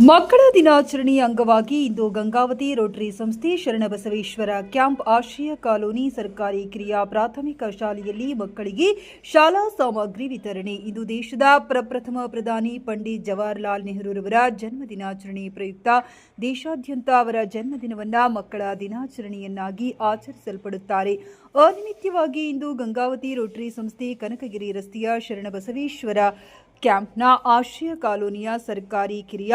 ಮಕ್ಕಳ ದಿನಾಚರಣೆಯ ಅಂಗವಾಗಿ ಇಂದು ಗಂಗಾವತಿ ರೋಟರಿ ಸಂಸ್ಥೆ ಶರಣಬಸವೇಶ್ವರ ಕ್ಯಾಂಪ್ ಆಶ್ರಯ ಕಾಲೋನಿ ಸರ್ಕಾರಿ ಕ್ರಿಯಾ ಪ್ರಾಥಮಿಕ ಶಾಲೆಯಲ್ಲಿ ಮಕ್ಕಳಿಗೆ ಶಾಲಾ ಸಾಮಗ್ರಿ ವಿತರಣೆ. ಇದು ದೇಶದ ಪ್ರಪ್ರಥಮ ಪ್ರಧಾನಿ ಪಂಡಿತ್ ಜವಾಹರ್ಲಾಲ್ ನೆಹರೂರವರ ಜನ್ಮ ದಿನಾಚರಣೆ ಪ್ರಯುಕ್ತ. ದೇಶಾದ್ಯಂತ ಅವರ ಜನ್ಮದಿನವನ್ನ ಮಕ್ಕಳ ದಿನಾಚರಣೆಯನ್ನಾಗಿ ಆಚರಿಸಲ್ಪಡುತ್ತಾರೆ. ಅನಿಮಿತ್ಯವಾಗಿ ಇಂದು ಗಂಗಾವತಿ ರೋಟರಿ ಸಂಸ್ಥೆ ಕನಕಗಿರಿ ರಸ್ತೆಯ ಶರಣಬಸವೇಶ್ವರ ಕ್ಯಾಂಪ್ನ ಆಶ್ರಯ ಕಾಲೋನಿಯ ಸರ್ಕಾರಿ ಕಿರಿಯ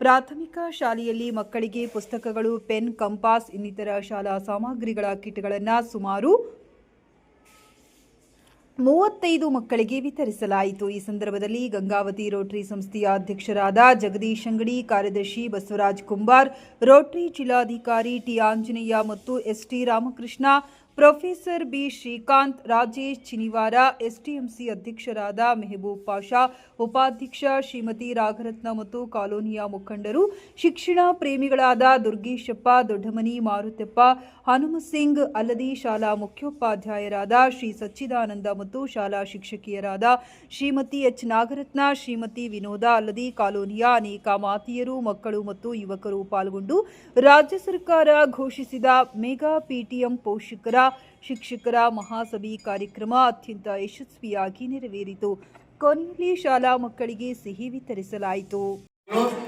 ಪ್ರಾಥಮಿಕ ಶಾಲೆಯಲ್ಲಿ ಮಕ್ಕಳಿಗೆ ಪುಸ್ತಕಗಳು, ಪೆನ್, ಕಂಪಾಸ್, ಇನ್ನಿತರ ಶಾಲಾ ಸಾಮಗ್ರಿಗಳ ಕಿಟ್ಗಳನ್ನು ಸುಮಾರು ಮೂವತ್ತೈದು ಮಕ್ಕಳಿಗೆ ವಿತರಿಸಲಾಯಿತು. ಈ ಸಂದರ್ಭದಲ್ಲಿ ಗಂಗಾವತಿ ರೋಟರಿ ಸಂಸ್ಥೆಯ ಅಧ್ಯಕ್ಷರಾದ ಜಗದೀಶ್ ಅಂಗಡಿ, ಕಾರ್ಯದರ್ಶಿ ಬಸವರಾಜ್ ಕುಂಬಾರ್, ರೋಟರಿ ಜಿಲ್ಲಾಧಿಕಾರಿ ಟಿ. ಆಂಜನೇಯ ಮತ್ತು S. T. Ramakrishna professor B. Srikanth, Rajesh Chiniwar STMC ಅಧ್ಯಕ್ಷರಾದ ಮೆಹಬೂಬ್ ಪಾಷಾ, ಉಪಾಧ್ಯಕ್ಷ ಶ್ರೀಮತಿ ರಾಘರತ್ನ ಮತ್ತು ಕಾಲೋನಿಯ ಮುಖಂಡರು, ಶಿಕ್ಷಣ ಪ್ರೇಮಿಗಳಾದ ದುರ್ಗೇಶಪ್ಪ, ದೊಡ್ಡಮನಿ ಮಾರುತಪ್ಪ ಹನುಮಸಿಂಗ್, ಅಲ್ಲದಿ ಶಾಲಾ ಮುಖ್ಯೋಪಾಧ್ಯಾಯರಾದ ಶ್ರೀ ಸಚ್ಚಿದಾನಂದ ಮತ್ತು ಶಾಲಾ ಶಿಕ್ಷಕಿಯರಾದ ಶ್ರೀಮತಿ ಎಚ್. ನಾಗರತ್ನ, ಶ್ರೀಮತಿ ವಿನೋದ, ಅಲ್ಲದಿ ಕಾಲೋನಿಯ ಅನೇಕ ಮಾತಿಯರು, ಮಕ್ಕಳು ಮತ್ತು ಯುವಕರು ಪಾಲ್ಗೊಂಡು ರಾಜ್ಯ ಸರ್ಕಾರ ಘೋಷಿಸಿದ ಮೆಗಾ ಪಿಟಿಎಂ ಪೋಷಕರ ಶಿಕ್ಷಕರ ಮಹಾಸಭೆ ಕಾರ್ಯಕ್ರಮ ಅತ್ಯಂತ ಯಶಸ್ವಿಯಾಗಿ ನೆರವೇರಿತು. ಕೊನೆಯಲ್ಲಿ ಶಾಲಾ ಮಕ್ಕಳಿಗೆ ಸಿಹಿ ವಿತರಿಸಲಾಯಿತು.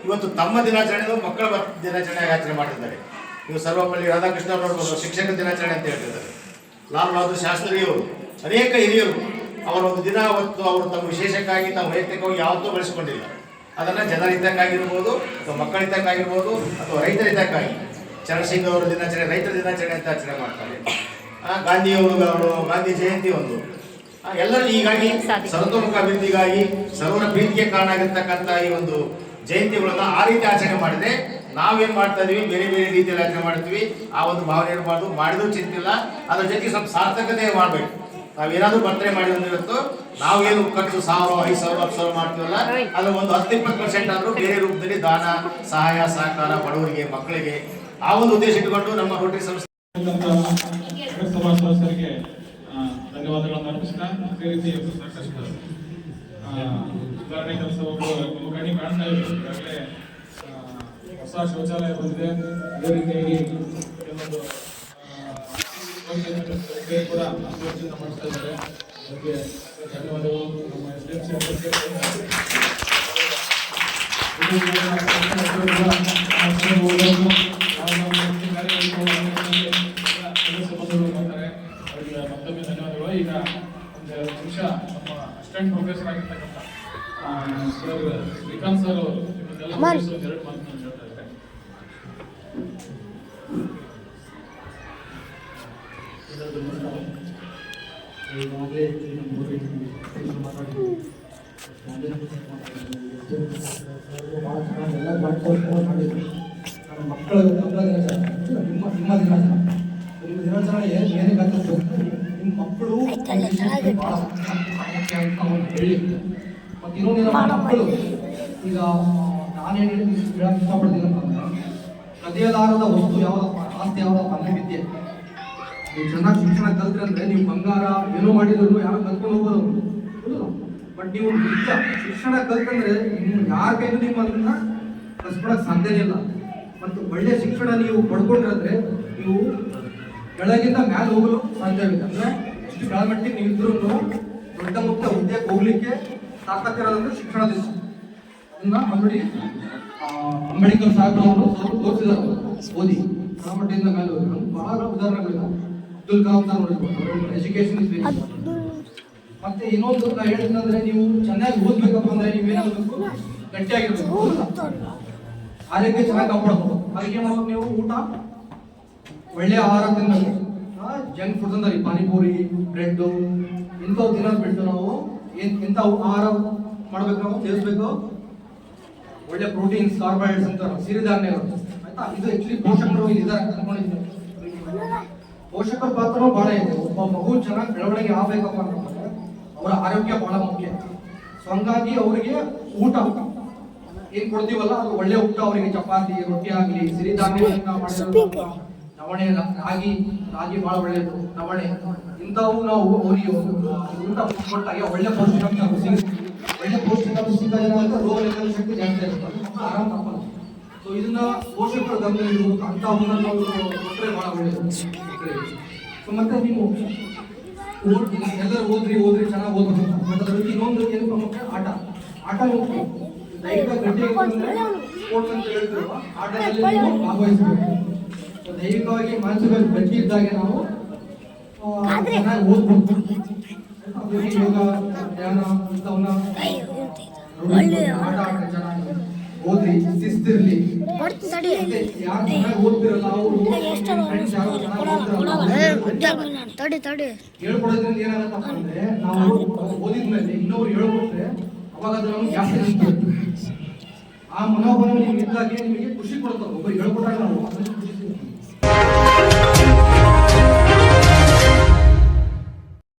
ಇವತ್ತು ತಮ್ಮ ದಿನಾಚರಣೆ ಮಕ್ಕಳ ದಿನಾಚರಣೆ ಆಚರಣೆ ಮಾಡಿದ್ದಾರೆ. ಇವು ಸರ್ವಪಲ್ಲಿ ರಾಧಾಕೃಷ್ಣ ನೋಡ್ಬೋದು ಶಿಕ್ಷಕ ದಿನಾಚರಣೆ ಅಂತ ಹೇಳ್ತಿದ್ದಾರೆ. ಲಾಲ್ ಬಹದ್ದೂರ್ ಶಾಸ್ತ್ರಿಯವರು ಅನೇಕ ಹಿರಿಯರು ಅವರ ಒಂದು ದಿನ ಅವತ್ತು ಅವರು ತಮ್ಮ ವಿಶೇಷಕ್ಕಾಗಿ ತಮ್ಮ ವೈಯಕ್ತಿಕವಾಗಿ ಯಾವತ್ತೂ ಬಳಸಿಕೊಂಡಿಲ್ಲ. ಅದನ್ನು ಜನರ ಹಿತಕ್ಕಾಗಿರ್ಬೋದು, ಅಥವಾ ಮಕ್ಕಳ ಹಿತಕ್ಕಾಗಿರ್ಬೋದು, ಅಥವಾ ರೈತರ ಹಿತಕ್ಕಾಗಿ. ಚರಣಸಿಂಗ್ ಅವರ ದಿನಾಚರಣೆ, ರೈತರ ದಿನಾಚರಣೆ ಅಂತ ಆಚರಣೆ ಮಾಡ್ತಾರೆ. ಗಾಂಧಿಯವರು ಗಾಂಧಿ ಜಯಂತಿ ಒಂದು. ಎಲ್ಲರೂ ಹೀಗಾಗಿ ಸರ್ವತೋಮುಖ ಅಭಿವೃದ್ಧಿಗಾಗಿ ಸರ್ವರ ಪ್ರೀತಿಗೆ ಕಾರಣ ಆಗಿರ್ತಕ್ಕಂಥ ಈ ಒಂದು ಜಯಂತಿಗಳನ್ನ ಆ ರೀತಿ ಆಚರಣೆ ಮಾಡಿದ್ರೆ ನಾವೇನ್ ಮಾಡ್ತಾ ಇದೀವಿ? ಬೇರೆ ಬೇರೆ ರೀತಿಯಲ್ಲಿ ಆಚರಣೆ ಮಾಡ್ತೀವಿ. ಆ ಒಂದು ಭಾವನೆ ಇರಬಾರ್ದು ಮಾಡಿದ್ರು ಚಿಂತಿಲ್ಲ ಅದ್ರ ಜೊತೆಗೆ ಸ್ವಲ್ಪ ಸಾರ್ಥಕತೆ ಮಾಡ್ಬೇಕು. ನಾವೇನಾದ್ರೂ ಬರ್ತಡೇ ಮಾಡಿದ್ರೆ ಇವತ್ತು ನಾವೇನು ಖರ್ಚು ಸಾವಿರ, ಐದು ಸಾವಿರ, ಹತ್ತು ಸಾವಿರ ಮಾಡ್ತೀವಲ್ಲ? ಅದ್ರ ಒಂದು ಹತ್ತು ಇಪ್ಪತ್ತು ಪರ್ಸೆಂಟ್ ಆದ್ರೂ ಬೇರೆ ರೂಪದಲ್ಲಿ ದಾನ, ಸಹಾಯ, ಸಹಕಾರ ಬಡವರಿಗೆ, ಮಕ್ಕಳಿಗೆ ಆ ಒಂದು ಉದ್ದೇಶ ಇಟ್ಟುಕೊಂಡು ನಮ್ಮ ರೋಟರಿ ಸಂಸ್ಥೆ ನಗರಸಭಾ ಸದಸ್ಯರಿಗೆ ಧನ್ಯವಾದಗಳನ್ನು ಅರ್ಪಿಸ್ತಾ ಅದೇ ರೀತಿ ಸಾಕಷ್ಟು ಸುಧಾರಣೆ ನಿಮ್ಮ ಕಣ್ಣಿ ಕಾಣ್ತಾ ಆ, ಹೊಸ ಶೌಚಾಲಯ ಬಂದಿದೆ. ಅದೇ ರೀತಿಯಾಗಿ ಕೆಲವೊಂದು ಕೂಡ ಅಭಿವೃದ್ಧಿಯನ್ನು ಮಾಡ್ತಾ ಇದ್ದಾರೆ. ಅದಕ್ಕೆ ಧನ್ಯವಾದಗಳು. ನಮ್ಮ ಎಸ್ ಡಿ ಎಂ ಸಿ ಅಧ್ಯಕ್ಷರಿಗೆ ಮತ್ತೊಮ್ಮೆ ಧನ್ಯವಾದಗಳು ಈಗ ಒಂದು ಎರಡು ನಿಮಿಷ ನಮ್ಮ ಅಸಿಸ್ಟೆಂಟ್ ಪ್ರೊಫೆಸರ್ ಆಗಿರ್ತಕ್ಕಂಥ ಆ, ಸರ್ ಶ್ರೀಕಾಂತ್ ಸರ್ ಅವರು ನಿಮ್ಮನ್ನೆಲ್ಲ ಮುಗಿಸಿ ಒಂದು ಎರಡು ಮಾತನ್ನು ಹೇಳ್ತಾ ಇದ್ದಾರೆ ಈಗಾಗಲೇ ನಮ್ಮ ಮೂರು ಕೆಲಸ ಮಾತಾಡಿದ್ವಿ ಭಾಳ ಚೆನ್ನಾಗಿ ಎಲ್ಲ ಮಾಡ್ಕೊಂಡು ಮಾಡಿದ್ವಿ ನಮ್ಮ ಮಕ್ಕಳು ನಿಮ್ಮ ನಿಮ್ಮ ದಿನಾಚರಣೆ ನಿಮ್ಮ ದಿನಾಚರಣೆ ಏನು ಏನಕ್ಕೆ ಅಂತ ನಿಮ್ಮ ಮಕ್ಕಳು ಹೇಳಿ ಮತ್ತು ಇನ್ನೊಂದು ಮಕ್ಕಳು ಈಗ ನಾನೇನು ಹೇಳಕ್ಕೆ ಇಷ್ಟಪಡ್ತೀನಪ್ಪ ಅಂದ್ರೆ ಕದಿಯಲಾರದ ವಸ್ತು ಯಾವುದಪ್ಪ ಆಸ್ತಿ ಯಾವುದಪ್ಪ ಅಂದ್ರೆ ವಿದ್ಯೆ. ನೀವು ಚೆನ್ನಾಗಿ ಶಿಕ್ಷಣ ಕಲ್ತ್ರಿ ಅಂದ್ರೆ ನೀವು ಬಂಗಾರ ಏನೋ ಮಾಡಿದ್ರು ಯಾರು ಕಲ್ತ್ಕೊಂಡು ಹೋಗೋದು. ಬಟ್ ನೀವು ನಿಜ ಶಿಕ್ಷಣ ಕಲ್ತಂದ್ರೆ ನೀವು ಯಾರ ಕೈಲೂ ನೀವು ಅದನ್ನ ಕಲ್ಸ್ಕೊಳಕ್ ಸಾಧ್ಯನೇ ಇಲ್ಲ. ಮತ್ತು ಒಳ್ಳೆ ಶಿಕ್ಷಣ ನೀವು ಪಡ್ಕೊಂಡ್ರೆ ನೀವು ಕೆಳಗಿಂದ ಮ್ಯಾಲೆ ಹೋಗಲು ಸಾಧ್ಯವಿದೆ ಅಂದ್ರೆ ಎಷ್ಟು ಕೆಳಮಟ್ಟಿಗೆ ನೀವು ಇದ್ರೂ ದೊಡ್ಡ ಹುದ್ದೆಗೆ ಹೋಗ್ಲಿಕ್ಕೆ ತಾಕತ್ತಿರೋದಂದ್ರೆ ಶಿಕ್ಷಣದಿಂದ ಅದನ್ನ ಅಂಬಡಿ ಅಂಬೇಡ್ಕರ್ ಸಾಹೇಬ್ ಅವರು ತೋರಿಸಿದ್ದಾರೆ. ಓದಿ ಕಾಮಟ್ಟಿಯಿಂದ ಮೇಲೆ ಬಹಳ ಉದಾಹರಣೆಗಳಿವೆ ಅಬ್ದುಲ್ ಸರ್ ನೋಡಿರ್ಬೋದು ಎಜುಕೇಶನ್ ಇಸ್ ಮತ್ತೆ ಇನ್ನೊಂದು ನಾ ಹೇಳಿದ್ನಂದ್ರೆ ನೀವು ಚೆನ್ನಾಗಿ ಓದ್ಬೇಕಪ್ಪ ಅಂದ್ರೆ ನೀವೇನಾಗಬೇಕು ಗಟ್ಟಿಯಾಗಿರ್ಬೇಕು? ಆರೋಗ್ಯ ಚೆನ್ನಾಗಿ ಕಾಪಾಡ್ಬೇಕು. ಅದಕ್ಕೆ ಮಾಡ್ಬೇಕು ನೀವು? ಊಟ, ಒಳ್ಳೆ ಆಹಾರ ತಿನ್ನಬೇಕು ಜಂಕ್ ಫುಡ್ ಅಂದ್ರೆ ಪಾನಿಪುರಿ ಬ್ರೆಡ್ ಇಂಥವು ತಿನ್ನೋದು ಬಿಟ್ಟು ನಾವು ಇಂಥ ಆಹಾರ ಮಾಡ್ಬೇಕು ನಾವು ಸೇರಿಸ್ಬೇಕು ಒಳ್ಳೆ ಪ್ರೋಟೀನ್ಸ್ ಕಾರ್ಬೋಹೈಡ್ರೇಟ್ಸ್ ಅಂತ ಸಿರಿಧಾನ್ಯಗಳು ಆಯ್ತಾ? ಇದು ಆಕ್ಚುಲಿ ಪೋಷಕರು ಇದ್ದಾರೆ ಅನ್ಕೊಂಡಿದ್ದೀನಿ. ಪೋಷಕರ ಪಾತ್ರ ಬಹಳ ಇದೆ. ಒಬ್ಬ ಮಗು ಚೆನ್ನಾಗಿ ಬೆಳವಣಿಗೆ ಆಗ್ಬೇಕಪ್ಪ ಅಂತಂದ್ರೆ ಅವರ ಆರೋಗ್ಯ ಬಹಳ ಮುಖ್ಯ. ಸೊ ಹಂಗಾಗಿ ಅವರಿಗೆ ಊಟ. ಏನ್ ಕೊಡ್ತೀವಲ್ಲ? ಅದು ಒಳ್ಳೆ ಊಟ ಅವರಿಗೆ. ಚಪಾತಿ, ರೊಟ್ಟಿ ಆಗಲಿ ಮಾಡಿರೋ ನವಣೆ ರಾಗಿ. ರಾಗಿ ಬಹಳ ಒಳ್ಳೆಯದು. ನವಣೆ. ಇಂಥವು ನಾವು, ಅವರಿಗೆ ಊಟ ಕೊಟ್ಟಾಗ ಒಳ್ಳೆ ಪೌಷ್ಟಿಕಾಂಶ ಇದನ್ನ ಪೋಷಕರ ಗಮನ ಅಂತ ನಾವು ಕೊಟ್ಟರೆ ಒಳ್ಳೆಯದು. ಸೊ ಮತ್ತೆ ನೀವು ಓದ್ ಎಲ್ಲರೂ ಓದ್ರಿ ಓದ್ರಿ ಚೆನ್ನಾಗಿ ಓದ್ಬೇಕು ಮತ್ತೆ ಬಟ್ ಅದ್ರ ಇನ್ನೊಂದು ಏನು ಪ್ರಮುಖ? ಆಟ. ಆಟ ಹೋಗ್ತು ದೈಹಿಕ ಗಟ್ಟಿ ಸ್ಪೋರ್ಟ್ಸ್ ಅಂತ ಹೇಳ್ತಿರುವ ಆಟದಲ್ಲಿ ನೀವು ಭಾಗವಹಿಸಬೇಕು. ದೈಹಿಕವಾಗಿ ಮಾನಸಿಕವಾಗಿ ಗಟ್ಟಿ ಇದ್ದಾಗೆ ನಾವು ಚೆನ್ನಾಗಿ ಓದ್ಬೋದು ಯೋಗ ಧ್ಯಾನ ಇಂಥವನ್ನ ಆಟ ಆಡ್ರಿ ಚೆನ್ನಾಗಿ ಓದ್ರಿ. ಶಿಸ್ತಿರ್ಲಿ. ತಡಿ ತಡಿ ತಡಿ ಆ ಮನೋಭಾವನೆ ನಿಮ್ಮಿಂದಾಗಿ ನಿಮಗೆ ಖುಷಿ ಕೊಡ್ತಾರೆ ಒಬ್ಬರು ಹೇಳ್ಕೊಟ್ಟಾಗ ನಾವು ಖುಷಿ